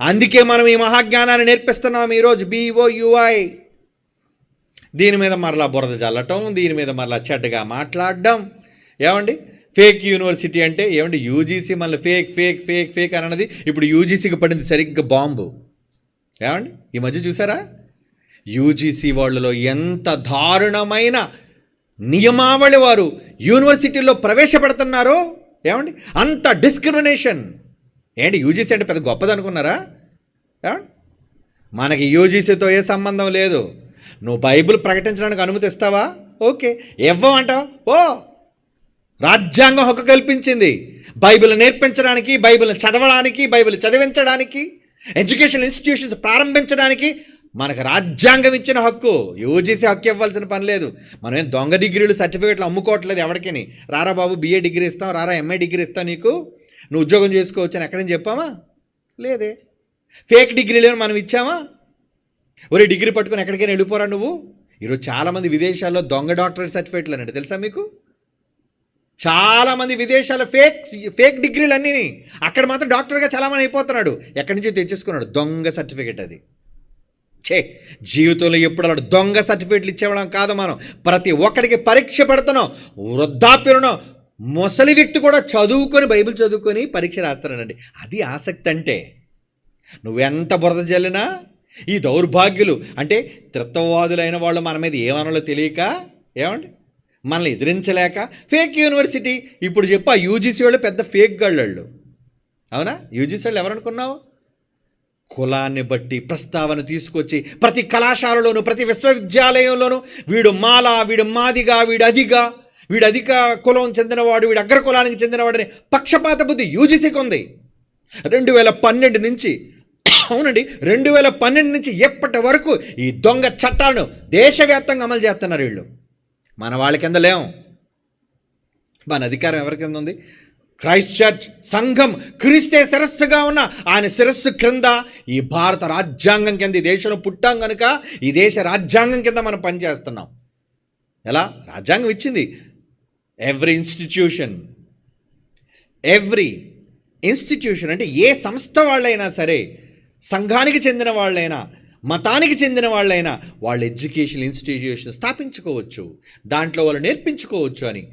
అందుకే మనం ఈ మహాజ్ఞానాన్ని నేర్పిస్తున్నాం ఈరోజు బీఓ యుఐ దీని మీద మరలా బురద చల్లటం దీని మీద మరలా చెడ్డగా మాట్లాడడం. ఏమండి? ఫేక్ యూనివర్సిటీ అంటే ఏమండి? యూజీసీ మళ్ళీ ఫేక్ ఫేక్ ఫేక్ ఫేక్ అని అన్నది. ఇప్పుడు యూజీసీకి పడింది సరిగ్గా బాంబు. ఏమండి? ఈ మధ్య చూసారా? యూజీసీ వాళ్ళలో ఎంత దారుణమైన నియమావళి వారు యూనివర్సిటీల్లో ప్రవేశపెడుతున్నారో ఏమండి? అంత డిస్క్రిమినేషన్. ఏంటి యూజీసీ అంటే పెద్ద గొప్పది అనుకున్నారా మనకి యూజీసీతో ఏ సంబంధం లేదు. నువ్వు బైబిల్ ప్రకటించడానికి అనుమతి ఇస్తావా? ఓకే. ఇవ్వమంటావు ఓ! రాజ్యాంగం హక్కు కల్పించింది. బైబిల్ నేర్పించడానికి బైబిల్ చదవడానికి బైబిల్ చదివించడానికి ఎడ్యుకేషన్ ఇన్స్టిట్యూషన్స్ ప్రారంభించడానికి మనకు రాజ్యాంగం ఇచ్చిన హక్కు. యూజీసీ హక్కు ఇవ్వాల్సిన పని లేదు. మనం ఏం దొంగ డిగ్రీలు సర్టిఫికేట్లు అమ్ముకోవట్లేదు ఎవరికని? రారా బాబు బీఏ డిగ్రీ ఇస్తాం రారా ఎంఏ డిగ్రీ ఇస్తాం నీకు? నువ్వు ఉద్యోగం చేసుకోవచ్చు అని ఎక్కడని చెప్పామా? లేదే. ఫేక్ డిగ్రీలు మనం ఇచ్చామా? ఒరే డిగ్రీ పట్టుకొని ఎక్కడికైనా వెళ్ళిపోరా నువ్వు? ఈరోజు చాలామంది విదేశాల్లో దొంగ డాక్టరేట్ సర్టిఫికేట్లు అన్నట్టు తెలుసా మీకు? చాలామంది విదేశాల ఫేక్ ఫేక్ డిగ్రీలు అన్నీ. అక్కడ మాత్రం డాక్టర్గా చాలామంది అయిపోతున్నాడు. ఎక్కడి నుంచో తెచ్చేసుకున్నాడు. దొంగ సర్టిఫికేట్ అది. ఛే జీవితంలో ఎప్పుడు అలా దొంగ సర్టిఫికేట్లు ఇచ్చేవడం కాదు మనం. ప్రతి ఒక్కడికి పరీక్ష పెడుతున్నాం. వృద్ధాప్యులను ముసలి వ్యక్తి కూడా చదువుకొని బైబిల్ చదువుకొని పరీక్ష రాస్తున్నాడండి అది ఆసక్తి అంటే నువ్వెంత బురద జల్లినా ఈ దౌర్భాగ్యులు అంటే త్రిత్వవాదులైన వాళ్ళు మన మీద ఏమనాలో తెలియక ఏమండి? మనల్ని ఎదిరించలేక ఫేక్ యూనివర్సిటీ. ఇప్పుడు చెప్పు ఆ యూజీసీ వాళ్ళు పెద్ద ఫేక్ గళ్ళు అవునా? యూజీసీ వాళ్ళు ఎవరనుకున్నావు కులాన్ని బట్టి ప్రస్తావన తీసుకొచ్చి ప్రతి కళాశాలలోను ప్రతి విశ్వవిద్యాలయంలోనూ వీడు మాలా వీడు మాదిగా వీడు అదిగా వీడు అధిక కులం చెందినవాడు వీడు అగ్ర కులానికి చెందినవాడని పక్షపాత బుద్ధి యూజీసీకి ఉంది. రెండు వేల పన్నెండు నుంచి అవునండి రెండు వేల పన్నెండు నుంచి ఎప్పటి వరకు ఈ దొంగ చట్టాలను దేశవ్యాప్తంగా అమలు చేస్తున్నారు వీళ్ళు? మన వాళ్ళ కింద లేం. మన అధికారం ఎవరి కింద ఉంది? క్రైస్ట్ చర్చ్ సంఘం క్రీస్తే శిరస్సుగా ఉన్న ఆయన శిరస్సు క్రింద ఈ భారత రాజ్యాంగం కింద ఈ దేశంలో పుట్టాం కనుక ఈ దేశ రాజ్యాంగం కింద మనం పనిచేస్తున్నాం. ఎలా? రాజ్యాంగం ఇచ్చింది. ఎవ్రీ ఇన్స్టిట్యూషన్ ఎవ్రీ ఇన్స్టిట్యూషన్ అంటే ఏ సంస్థ వాళ్ళైనా సరే సంఘానికి చెందిన వాళ్ళైనా మతానికి చెందిన వాళ్ళైనా వాళ్ళ ఎడ్యుకేషన్ ఇన్స్టిట్యూషన్ స్థాపించుకోవచ్చు. దాంట్లో వాళ్ళు నేర్పించుకోవచ్చు అని.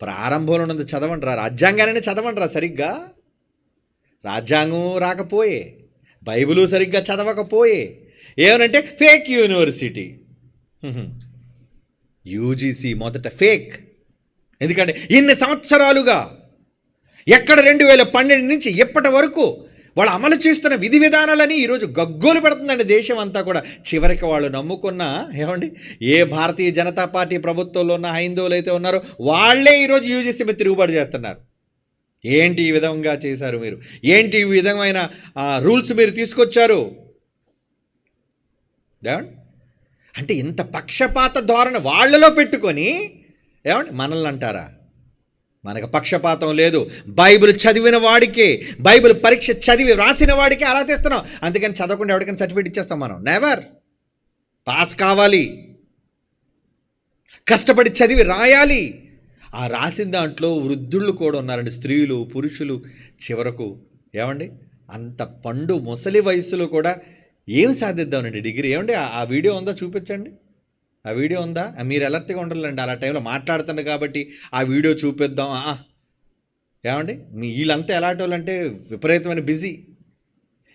ప్రారంభంలో ఉన్నది చదవండిరా రాజ్యాంగాన్ని చదవండిరా సరిగ్గా. రాజ్యాంగం రాకపోయే బైబిలు సరిగ్గా చదవకపోయే. ఏమనంటే ఫేక్ యూనివర్సిటీ. యూజీసీ మొదట ఫేక్. ఎందుకంటే ఇన్ని సంవత్సరాలుగా ఎక్కడ రెండు వేల పన్నెండు నుంచి ఇప్పటి వరకు వాళ్ళు అమలు చేస్తున్న విధి విధానాలని ఈరోజు గగ్గోలు పెడుతుందండి దేశం అంతా కూడా. చివరికి వాళ్ళు నమ్ముకున్న ఏమండి? ఏ భారతీయ జనతా పార్టీ ప్రభుత్వంలో ఉన్న హైందవులు అయితే ఉన్నారో వాళ్ళే ఈరోజు యూజీసీ మీద తిరుగుబాటు చేస్తున్నారు. ఏంటి ఈ విధంగా చేశారు మీరు? ఏంటి ఈ విధమైన రూల్స్ మీరు తీసుకొచ్చారు? అంటే ఇంత పక్షపాత ధోరణి వాళ్ళలో పెట్టుకొని ఏమండి? మనల్ని అంటారా మనకు పక్షపాతం లేదు. బైబిల్ చదివిన వాడికి బైబిల్ పరీక్ష చదివి వ్రాసిన వాడికి అలా తెస్తున్నాం. అందుకని చదవకుండా ఎవరికైనా సర్టిఫికేట్ ఇచ్చేస్తాం మనం. నెవర్ పాస్ కావాలి. కష్టపడి చదివి రాయాలి. ఆ రాసిన దాంట్లో వృద్ధుళ్ళు కూడా ఉన్నారండి. స్త్రీలు పురుషులు చివరకు. ఏమండి? అంత పండు ముసలి వయసులో కూడా ఏం సాధిద్దామండి డిగ్రీ. ఏమండి? ఆ- వీడియో ఉందో? చూపించండి. ఆ వీడియో ఉందా? మీరు అలర్ట్గా ఉండాలండి. అలా టైంలో మాట్లాడుతుంది కాబట్టి ఆ వీడియో చూపిద్దాం. ఏమండి? మీ వీళ్ళంతా ఎలాంటి వాళ్ళు అంటే విపరీతమైన బిజీ.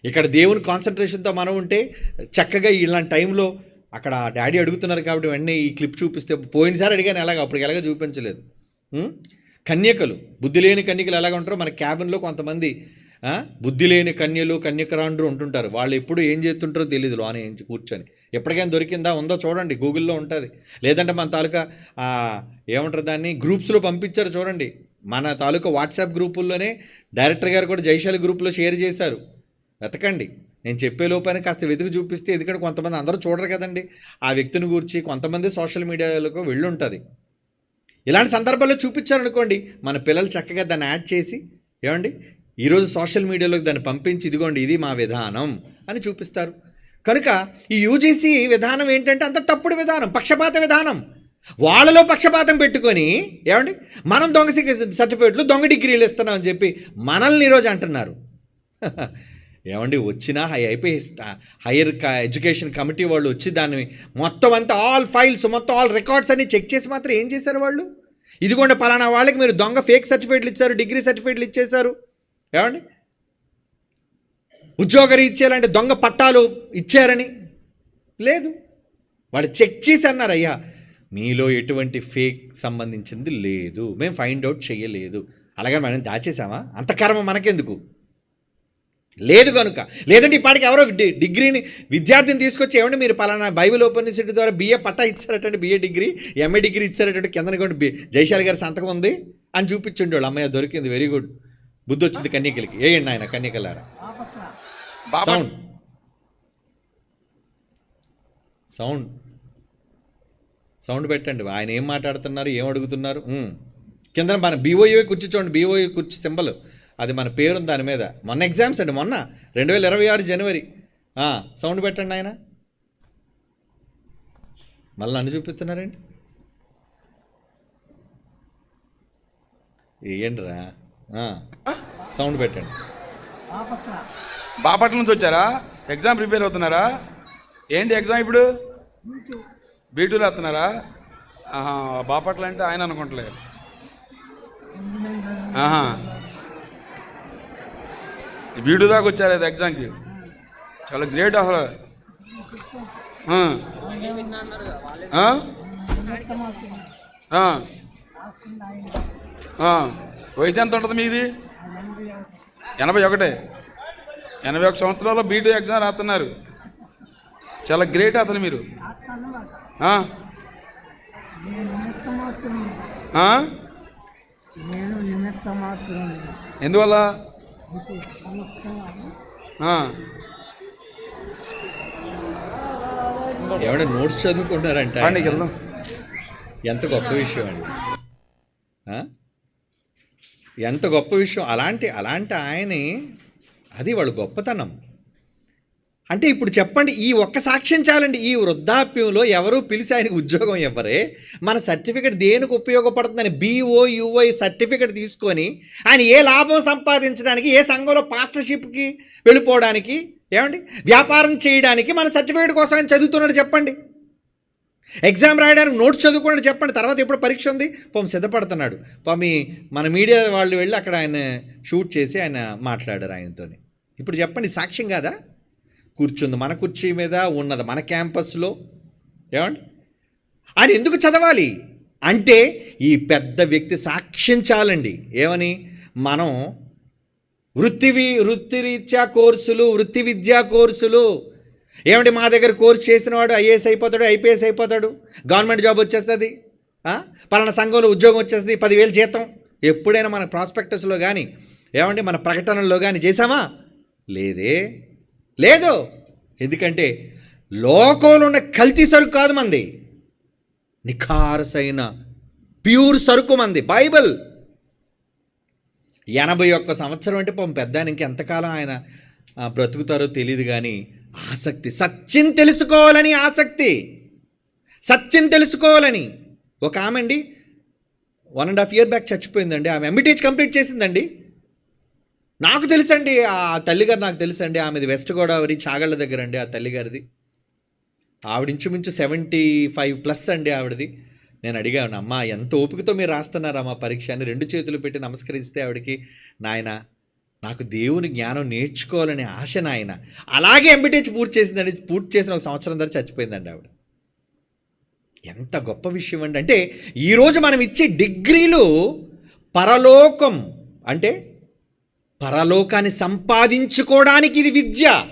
ఇక్కడ దేవుని కాన్సన్ట్రేషన్తో మనం ఉంటే చక్కగా ఇలాంటి టైంలో అక్కడ డాడీ అడుగుతున్నారు కాబట్టి వెంటనే ఈ క్లిప్ చూపిస్తే పోయినసారి అడిగాను ఎలాగ? అప్పటికి ఎలాగ చూపించలేదు. కన్యకలు. బుద్ధి లేని కన్యకలు ఎలాగ ఉంటారో మన క్యాబిన్లో కొంతమంది బుద్ధి లేని కన్యలు కన్యకరాండ్రు ఉంటుంటారు. వాళ్ళు ఎప్పుడు ఏం చేస్తుంటారో తెలియదు లోన కూర్చొని. ఎప్పటికైనా దొరికిందా ఉందో చూడండి గూగుల్లో ఉంటుంది. లేదంటే మన తాలూకా ఏమంటారు దాన్ని గ్రూప్స్లో పంపించారు చూడండి. మన తాలూకా వాట్సాప్ గ్రూపుల్లోనే డైరెక్టర్ గారు కూడా జైశాలి గ్రూప్లో షేర్ చేశారు. వెతకండి. నేను చెప్పే లోపానికి కాస్త వెతుకు చూపిస్తే ఎందుకంటే కొంతమంది అందరూ చూడరు కదండి. ఆ వ్యక్తిని గురించి కొంతమంది సోషల్ మీడియాలకు వెళ్ళి ఉంటుంది ఇలాంటి సందర్భాల్లో చూపించారనుకోండి మన పిల్లలు చక్కగా దాన్ని యాడ్ చేసి ఏమండి ఈరోజు సోషల్ మీడియాలోకి దాన్ని పంపించి ఇదిగోండి ఇది మా విధానం అని చూపిస్తారు. కనుక ఈ యూజీసీ విధానం ఏంటంటే అంత తప్పుడు విధానం పక్షపాత విధానం. వాళ్ళలో పక్షపాతం పెట్టుకొని ఏమండి? మనం దొంగ సర్టిఫికేట్లు దొంగ డిగ్రీలు ఇస్తున్నామని చెప్పి మనల్ని ఈరోజు అంటున్నారు. ఏమండి? వచ్చినా హై అయిపోయి హైయర్ ఎడ్యుకేషన్ కమిటీ వాళ్ళు వచ్చి దాన్ని మొత్తం అంతా ఆల్ ఫైల్స్ మొత్తం ఆల్ రికార్డ్స్ అన్ని చెక్ చేసి మాత్రం ఏం చేశారు వాళ్ళు? ఇదిగోండి పలానా వాళ్ళకి మీరు దొంగ ఫేక్ సర్టిఫికేట్లు ఇచ్చారు డిగ్రీ సర్టిఫికేట్లు ఇచ్చేశారు. ఏమండి? ఉద్యోగరీత్యా ఇచ్చేయాలంటే దొంగ పట్టాలు ఇచ్చారని? లేదు. వాళ్ళు చెక్ చేసి అన్నారు అయ్యా మీలో ఎటువంటి ఫేక్ సంబంధించింది లేదు. మేము ఫైండ్ అవుట్ చేయలేదు. అలాగే మనం దాచేసామా అంత కర్మ మనకెందుకు? లేదు కనుక లేదంటే ఇప్పటికి ఎవరో డి- డిగ్రీని విద్యార్థిని తీసుకొచ్చి ఏమంటే మీరు పలానా బైబిల్ ఓపెన్ యూనివర్సిటీ ద్వారా బిఏ పట్టా ఇచ్చారటండి బిఏ డిగ్రీ ఎంఏ డిగ్రీ ఇచ్చారటండి కింద కూడా బి జైశాలి గారి సంతకం ఉంది అని చూపించండి వాళ్ళు అమ్మాయి దొరికింది వెరీ గుడ్. బుద్ధి వచ్చింది కన్యకలకి వేయండి ఆయన కన్యకలారా? సౌండ్. సౌండ్. సౌండ్ పెట్టండి. ఆయన ఏం మాట్లాడుతున్నారు ఏం అడుగుతున్నారు. కింద మన బీఓఏ కుర్చీ చూడండి. బీఓఏ కుర్చీ సింబల్. అది మన పేరు దాని మీద. మొన్న ఎగ్జామ్స్ అండి మొన్న. రెండు వేల ఇరవై ఆరు జనవరి. సౌండ్ పెట్టండి ఆయన. మళ్ళీ నన్ను చూపిస్తున్నారేంటి? రా సౌండ్ పెట్టండి. బాపట్ల. నుంచి వచ్చారా? ఎగ్జామ్ ప్రిపేర్ అవుతున్నారా? ఏంటి ఎగ్జామ్ ఇప్పుడు? B two. రాస్తున్నారా? ఆహా, బాపట్ల అంటే ఆయన అనుకుంటలే ఆహా. బీటూ దాకా వచ్చారు అది ఎగ్జామ్కి? చాలా గ్రేట్ అసలు. ఆ. వయసు ఎంత ఉంటుంది మీది? ఎనభై ఒకటే. ఎనభై ఒక సంవత్సరాల్లో బీటూ ఎగ్జామ్ రాస్తున్నారు. చాలా గ్రేట్ అతను మీరు. ఎందువల్ల. ఏమైనా నోట్స్ చదువుకుంటారంట వెళ్దాం. ఎంత గొప్ప విషయం అండి? ఎంత గొప్ప విషయం. అలాంటి అలాంటి ఆయనే అది వాళ్ళు గొప్పతనం. అంటే ఇప్పుడు చెప్పండి ఈ ఒక్క సాక్ష్యం చాలండి. ఈ వృద్ధాప్యంలో ఎవరు పిలిచి ఆయనకు ఉద్యోగం ఇవ్వరే మన సర్టిఫికెట్ దేనికి ఉపయోగపడుతుందని బీఓ యూఐ సర్టిఫికెట్ తీసుకొని ఆయన ఏ లాభం సంపాదించడానికి ఏ సంఘంలో పాస్టర్షిప్కి వెళ్ళిపోవడానికి ఏమండి? వ్యాపారం చేయడానికి మన సర్టిఫికేట్ కోసం ఆయన చదువుతున్నాడు చెప్పండి. ఎగ్జామ్ రాయడానికి నోట్స్ చదువుకోండి చెప్పండి తర్వాత ఎప్పుడు పరీక్ష ఉంది? పాపం సిద్ధపడుతున్నాడు. పామి మన మీడియా వాళ్ళు వెళ్ళి అక్కడ ఆయన షూట్ చేసి ఆయన మాట్లాడారు ఆయనతోని. ఇప్పుడు చెప్పండి సాక్ష్యం కాదా? కూర్చుంది మన కుర్చీ మీద ఉన్నది మన క్యాంపస్లో. ఏమండి? ఆయన ఎందుకు చదవాలి? అంటే ఈ పెద్ద వ్యక్తి సాక్ష్యం చాలండి. ఏమని? మనం వృత్తి వి- వృత్తిరీత్యా కోర్సులు వృత్తి విద్యా కోర్సులు ఏమంటే మా దగ్గర కోర్స్ చేసిన వాడు ఐఏఎస్ అయిపోతాడు ఐపీఎస్ అయిపోతాడు? గవర్నమెంట్ జాబ్ వచ్చేస్తుంది? పలానా సంఘంలో ఉద్యోగం వచ్చేస్తుంది పదివేలు జీతం. ఎప్పుడైనా మన ప్రాస్పెక్టస్లో కానీ ఏమంటే మన ప్రకటనల్లో కానీ చేశామా? లేదే. లేదు. ఎందుకంటే లోకంలో ఉన్న కల్తీ సరుకు కాదు మంది. నిఖారసైన ప్యూర్ సరుకు మంది. బైబిల్. ఎనభై ఒక్క సంవత్సరం అంటే పాపం పెద్ద ఇంకెంతకాలం ఎంతకాలం ఆయన బ్రతుకుతారో తెలియదు కానీ ఆసక్తి. సత్యం తెలుసుకోవాలని ఆసక్తి. సత్యం తెలుసుకోవాలని. ఒక ఆమె అండి one and half year back చచ్చిపోయిందండి. ఆమె ఎంబీటీహెచ్ కంప్లీట్ చేసిందండి. నాకు తెలుసండి ఆ తల్లిగారు నాకు తెలుసండి ఆమెది వెస్ట్ గోదావరి చాగళ్ళ దగ్గర అండి ఆ తల్లిగారిది. ఆవిడ ఇంచుమించు సెవెంటీ ఫైవ్ ప్లస్ అండి ఆవిడది. నేను అడిగాను అమ్మా ఎంత ఓపికతో మీరు రాస్తున్నారమ్మా పరీక్ష? అని రెండు చేతులు పెట్టి నమస్కరిస్తే ఆవిడకి నాయన నాకు దేవుని జ్ఞానం నేర్చుకోవాలనే ఆశ నాయన. అలాగే ఎంబీటీహెచ్ పూర్తి చేసిందండి. పూర్తి చేసిన ఒక సంవత్సరం ధర చచ్చిపోయిందండి ఆవిడ. ఎంత గొప్ప విషయం అండి. అంటే ఈరోజు మనం ఇచ్చే డిగ్రీలు పరలోకం అంటే పరలోకాన్ని సంపాదించుకోవడానికి ఇది విద్య.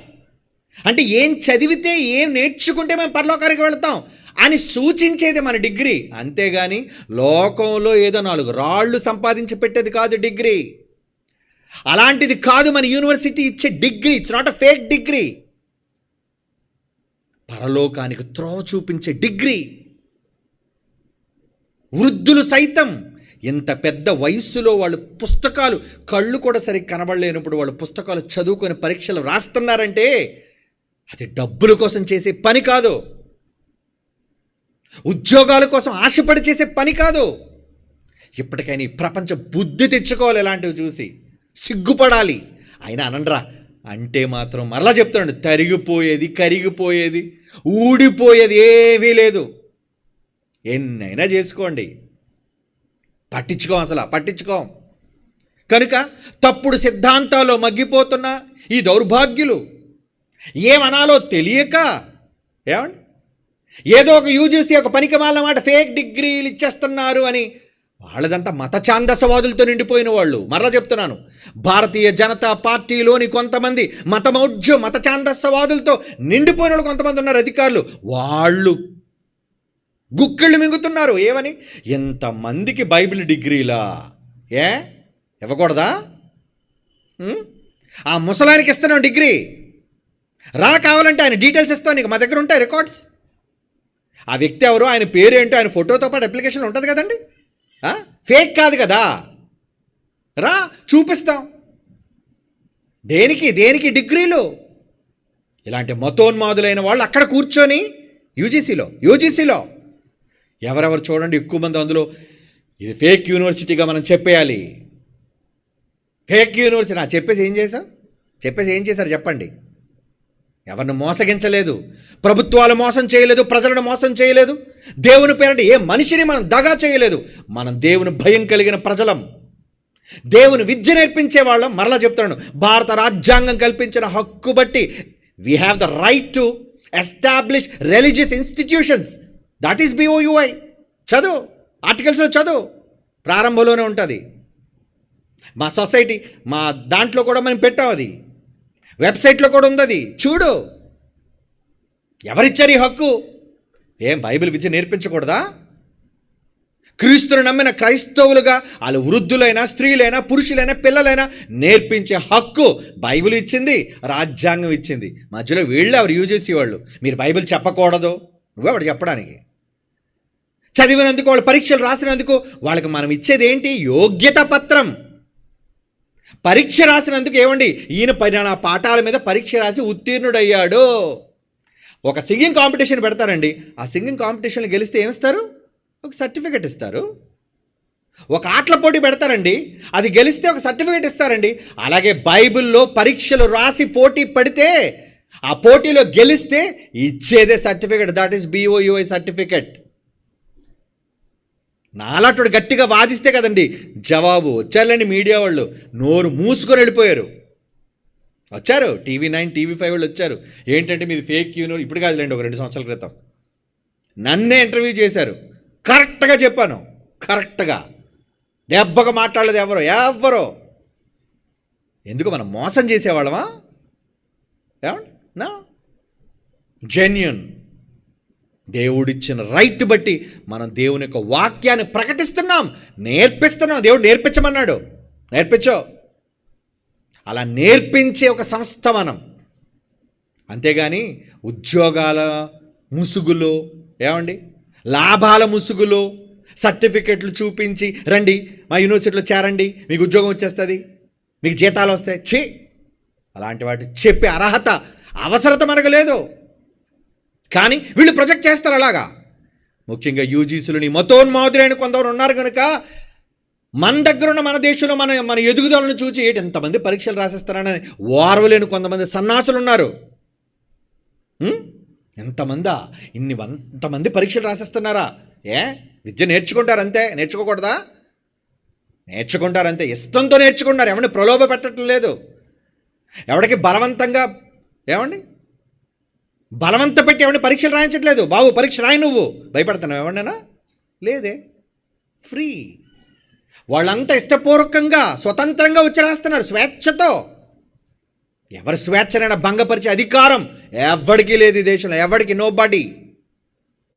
అంటే ఏం చదివితే ఏం నేర్చుకుంటే మేము పరలోకానికి వెళ్తాం అని సూచించేది మన డిగ్రీ. అంతేగాని లోకంలో ఏదో నాలుగు రాళ్ళు సంపాదించి పెట్టేది కాదు డిగ్రీ. అలాంటిది కాదు మన యూనివర్సిటీ ఇచ్చే degree. It's not a fake degree. పరలోకానికి త్రోవ చూపించే డిగ్రీ. వృద్ధులు సైతం ఇంత పెద్ద వయస్సులో వాళ్ళు పుస్తకాలు కళ్ళు కూడా సరిగ్గా కనబడలేనప్పుడు వాళ్ళు పుస్తకాలు చదువుకొని పరీక్షలు రాస్తున్నారంటే అది డబ్బుల కోసం చేసే పని కాదు. ఉద్యోగాల కోసం ఆశపడి చేసే పని కాదు. ఇప్పటికైనా ఈ ప్రపంచ బుద్ధి తెచ్చుకోవాలి ఇలాంటివి చూసి. సిగ్గుపడాలి. అయినా అనండ్రా అంటే మాత్రం మరలా చెప్తాడు తరిగిపోయేది కరిగిపోయేది ఊడిపోయేది ఏమీ లేదు. ఎన్నైనా చేసుకోండి. పట్టించుకోం అసలు పట్టించుకోం. కనుక తప్పుడు సిద్ధాంతాల్లో మగ్గిపోతున్న ఈ దౌర్భాగ్యులు ఏమనాలో తెలియక ఏమండి? ఏదో ఒక యూజీసీ ఒక పనికి మాట ఫేక్ డిగ్రీలు ఇచ్చేస్తున్నారు అని వాళ్ళదంతా మత ఛాందసవాదులతో నిండిపోయిన వాళ్ళు. మరలా చెప్తున్నాను. భారతీయ జనతా పార్టీలోని కొంతమంది మతమౌఢ్య మత ఛాందసవాదులతో నిండిపోయిన వాళ్ళు కొంతమంది ఉన్నారు అధికారులు. వాళ్ళు గుక్కిళ్ళు మింగుతున్నారు. ఏమని? ఎంతమందికి బైబిల్ డిగ్రీలా? ఏ? ఇవ్వకూడదా? ఆ ముసలానికి ఇస్తున్నాం డిగ్రీ. రా కావాలంటే ఆయన డీటెయిల్స్ ఇస్తాం నీకు. మా దగ్గర ఉంటాయి రికార్డ్స్. ఆ వ్యక్తి ఎవరు? ఆయన పేరు ఏంటో ఆయన ఫోటోతో పాటు అప్లికేషన్ ఉంటుంది కదండి. ఫేక్ కాదు కదా. రా చూపిస్తాం. దేనికి దేనికి డిగ్రీలు? ఇలాంటి మతోన్మాదులైన వాళ్ళు అక్కడ కూర్చొని యూజీసీలో యూజీసీలో. ఎవరెవరు చూడండి ఎక్కువ మంది అందులో. ఇది ఫేక్ యూనివర్సిటీగా మనం చెప్పేయాలి. ఫేక్ యూనివర్సిటీ నా చెప్పేసి ఏం చేశాం చెప్పేసి ఏం చేశారు? చెప్పండి. ఎవరిని మోసగించలేదు. ప్రభుత్వాలు మోసం చేయలేదు ప్రజలను మోసం చేయలేదు. దేవుని పేరట ఏ మనిషిని మనం దగా చేయలేదు. మనం దేవుని భయం కలిగిన ప్రజలం. దేవుని విద్య నేర్పించే వాళ్ళం. మరలా చెప్తున్నాను భారత రాజ్యాంగం కల్పించిన హక్కు బట్టి we have the right to establish religious institutions that is BOUI చదువు ఆర్టికల్స్లో చదువు ప్రారంభంలోనే ఉంటుంది. మా సొసైటీ మా దాంట్లో కూడా మనం పెట్టాం అది. వెబ్సైట్లో కూడా ఉంది అది చూడు. ఎవరిచ్చారు ఈ హక్కు? ఏం బైబిల్ విద్య నేర్పించకూడదా? క్రీస్తును నమ్మిన క్రైస్తవులుగా వాళ్ళు వృద్ధులైనా స్త్రీలైనా పురుషులైనా పిల్లలైనా నేర్పించే హక్కు బైబిల్ ఇచ్చింది రాజ్యాంగం ఇచ్చింది. మధ్యలో వీళ్ళు ఎవరు యూజ్ చేసేవాళ్ళు? మీరు బైబిల్ చెప్పకూడదు. నువ్వెవడు చెప్పడానికి. చదివినందుకు వాళ్ళు పరీక్షలు రాసినందుకు వాళ్ళకి మనం ఇచ్చేది ఏంటి? యోగ్యత పత్రం. పరీక్ష రాసినందుకు ఏమండి? ఈయన పైన పాఠాల మీద పరీక్ష రాసి ఉత్తీర్ణుడయ్యాడు. ఒక సింగింగ్ కాంపిటీషన్ పెడతారండి. ఆ సింగింగ్ కాంపిటీషన్లో గెలిస్తే ఏమిస్తారు ఒక సర్టిఫికెట్ ఇస్తారు. ఒక ఆటల పోటీ పెడతారండి. అది గెలిస్తే ఒక సర్టిఫికెట్ ఇస్తారండి. అలాగే బైబిల్లో పరీక్షలు రాసి పోటీ పడితే ఆ పోటీలో గెలిస్తే ఇచ్చేదే certificate. That is BOUI certificate నాలాటుడు గట్టిగా వాదిస్తే కదండి. జవాబు వచ్చారులేండి మీడియా వాళ్ళు. నోరు మూసుకొని వెళ్ళిపోయారు. వచ్చారు. టీవీ నైన్ టీవీ ఫైవ్ వాళ్ళు వచ్చారు. ఏంటంటే మీది ఫేక్ యూనో ఇప్పుడు కాదులేండి ఒక రెండు సంవత్సరాల క్రితం. నన్నే ఇంటర్వ్యూ చేశారు. కరెక్ట్గా చెప్పాను. కరెక్ట్గా. దెబ్బగా మాట్లాడలేదు ఎవరో? ఎవరో? ఎందుకు మనం మోసం చేసేవాళ్ళమా? ఏమండి? నా? జెన్యున్. దేవుడిచ్చిన రైట్ బట్టి మనం దేవుని యొక్క వాక్యాన్ని ప్రకటిస్తున్నాం. నేర్పిస్తున్నాం. దేవుడు నేర్పించమన్నాడు. నేర్పించో. అలా నేర్పించే ఒక సంస్థ మనం. అంతేగాని ఉద్యోగాల ముసుగులో ఏమండి? లాభాల ముసుగులో సర్టిఫికెట్లు చూపించి రండి మా యూనివర్సిటీలో చేరండి మీకు ఉద్యోగం వచ్చేస్తుంది మీకు జీతాలు వస్తాయి. ఛీ! అలాంటి వాటి చెప్పే అర్హత అవసరత మనకు లేదు. కానీ వీళ్ళు ప్రొజెక్ట్ చేస్తారు అలాగా. ముఖ్యంగా యూజీసీలని మతోన్మాదులైన కొందరు ఉన్నారు కనుక మన దగ్గర ఉన్న మన దేశంలో మన మన ఎదుగుదలను చూసి ఏంటి ఎంతమంది పరీక్షలు రాసేస్తారని ఓర్వలేని కొంతమంది సన్నాసులు ఉన్నారు. ఎంతమందా ఇన్ని వంతమంది పరీక్షలు రాసేస్తున్నారా? ఏ? విద్య నేర్చుకుంటారు అంతే నేర్చుకోకూడదా? నేర్చుకుంటారు అంతే ఇష్టంతో నేర్చుకుంటారు ఎవరిని ప్రలోభ పెట్టడం లేదు ఎవడికి బలవంతంగా ఏమండి? బలవంత పెట్టి ఎవరిని పరీక్షలు రాయించట్లేదు. బాబు పరీక్ష రాయి నువ్వు. భయపడుతున్నావు ఎవరినైనా? లేదే. ఫ్రీ. వాళ్ళంతా ఇష్టపూర్వకంగా స్వతంత్రంగా వచ్చి రాస్తున్నారు స్వేచ్ఛతో. ఎవరి స్వేచ్ఛనైనా భంగపరిచే అధికారం ఎవరికీ లేదు ఈ దేశంలో. ఎవడికి నో బాడీ